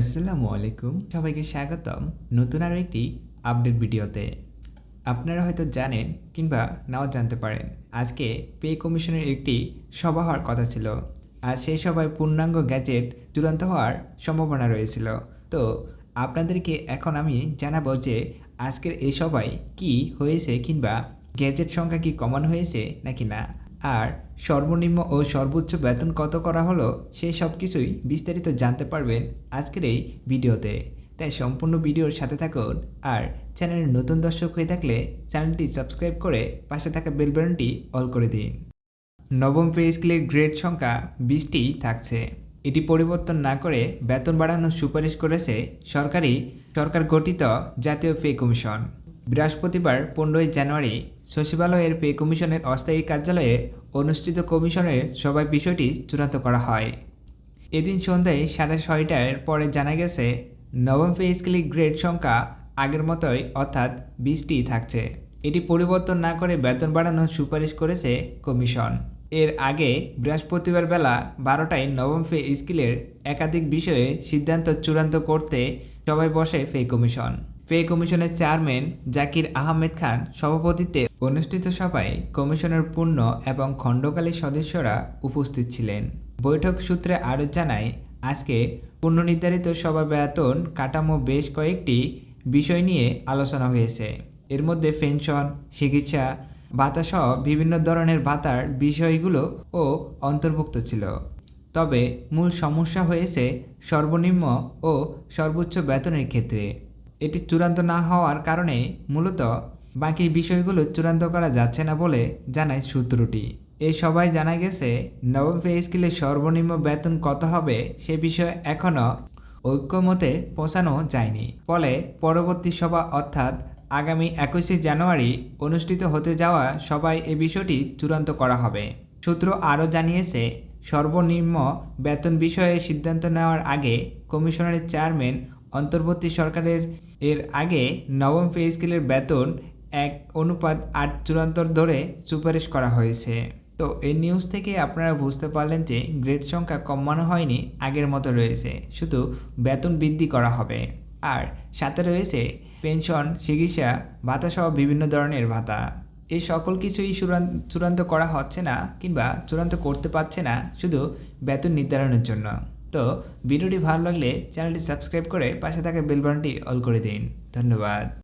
আসসালামু আলাইকুম। সবাইকে স্বাগতম নতুন আরও একটি আপডেট ভিডিওতে। আপনারা হয়তো জানেন কিংবা নাও জানতে পারেন, আজকে পে কমিশনের একটি সভা হওয়ার কথা ছিল। আর সেই সভায় পূর্ণাঙ্গ গ্যাজেট চূড়ান্ত হওয়ার সম্ভাবনা রয়েছিল। তো আপনাদেরকে এখন আমি জানাব যে আজকের এই সভায় কি হয়েছে কিংবা গ্যাজেট সংখ্যা কি কমানো হয়েছে নাকি না। আর সর্বনিম্ন ও সর্বোচ্চ বেতন কত করা হলো সেই সব কিছুই বিস্তারিত জানতে পারবেন আজকের এই ভিডিওতে। তাই সম্পূর্ণ ভিডিওর সাথে থাকুন আর চ্যানেলের নতুন দর্শক হয়ে থাকলে চ্যানেলটি সাবস্ক্রাইব করে পাশে থাকা বেল বাটনটি অল করে দিন। নবম পে স্কেলের গ্রেড সংখ্যা বিশটি থাকছে। এটি পরিবর্তন না করে বেতন বাড়ানোর সুপারিশ করেছে সরকারি, সরকার গঠিত জাতীয় পে কমিশন। বৃহস্পতিবার পনেরোই জানুয়ারি সচিবালয়ের পে কমিশনের অস্থায়ী কার্যালয়ে অনুষ্ঠিত কমিশনের সভায় বিষয়টি চূড়ান্ত করা হয়। এদিন সন্ধ্যায় সাড়ে ছয়টার পরে জানা গেছে, নবম পে স্কেলের গ্রেড সংখ্যা আগের মতোই অর্থাৎ বিশটি থাকছে। এটি পরিবর্তন না করে বেতন বাড়ানোর সুপারিশ করেছে কমিশন। এর আগে বৃহস্পতিবার বেলা বারোটায় নবম পে স্কিলের একাধিক বিষয়ে সিদ্ধান্ত চূড়ান্ত করতে সবাই বসে ফে কমিশন। পে কমিশনের চেয়ারম্যান জাকির আহমেদ খান সভাপতিত্বে অনুষ্ঠিত সভায় কমিশনের পূর্ণ এবং খণ্ডকালী সদস্যরা উপস্থিত ছিলেন। বৈঠক সূত্রে আরও জানায়, আজকে পূর্ণনির্ধারিত সভা বেতন, কাঠামো বেশ কয়েকটি বিষয় নিয়ে আলোচনা হয়েছে। এর মধ্যে পেনশন, চিকিৎসা ভাতাসহ বিভিন্ন ধরনের ভাতার বিষয়গুলো ও অন্তর্ভুক্ত ছিল। তবে মূল সমস্যা হয়েছে সর্বনিম্ন ও সর্বোচ্চ বেতনের ক্ষেত্রে। এটি চূড়ান্ত না হওয়ার কারণে মূলত বাকি বিষয়গুলো চূড়ান্ত করা যাচ্ছে না বলে জানায় সূত্রটি। এ সবাই জানা গেছে, নবম পে স্কেলে সর্বনিম্ন বেতন কত হবে সে বিষয়ে এখনও ঐক্যমতে পৌঁছানো যায়নি। ফলে পরবর্তী সভা অর্থাৎ আগামী একুশে জানুয়ারি অনুষ্ঠিত হতে যাওয়া সবাই এ বিষয়টি চূড়ান্ত করা হবে। সূত্র আরও জানিয়েছে, সর্বনিম্ন বেতন বিষয়ে সিদ্ধান্ত নেওয়ার আগে কমিশনের চেয়ারম্যান অন্তর্বর্তী সরকারের এর আগে নবম পে স্কেলের বেতন এক অনুপাত আট চূড়ান্তর ধরে সুপারিশ করা হয়েছে। তো এই নিউজ থেকে আপনারা বুঝতে পারলেন যে গ্রেড সংখ্যা কমানো হয়নি, আগের মতো রয়েছে। শুধু বেতন বৃদ্ধি করা হবে। আর সাথে রয়েছে পেনশন চিকিৎসা ভাতা সহ বিভিন্ন ধরনের ভাতা। এই সকল কিছুই চূড়ান্ত করা হচ্ছে না কিংবা চূড়ান্ত করতে পারছে না শুধু বেতন নির্ধারণের জন্য। তো ভিডিওটি ভালো লাগলে চ্যানেলটি সাবস্ক্রাইব করে পাশে থাকা বেল বাটনটি অল করে দিন। ধন্যবাদ।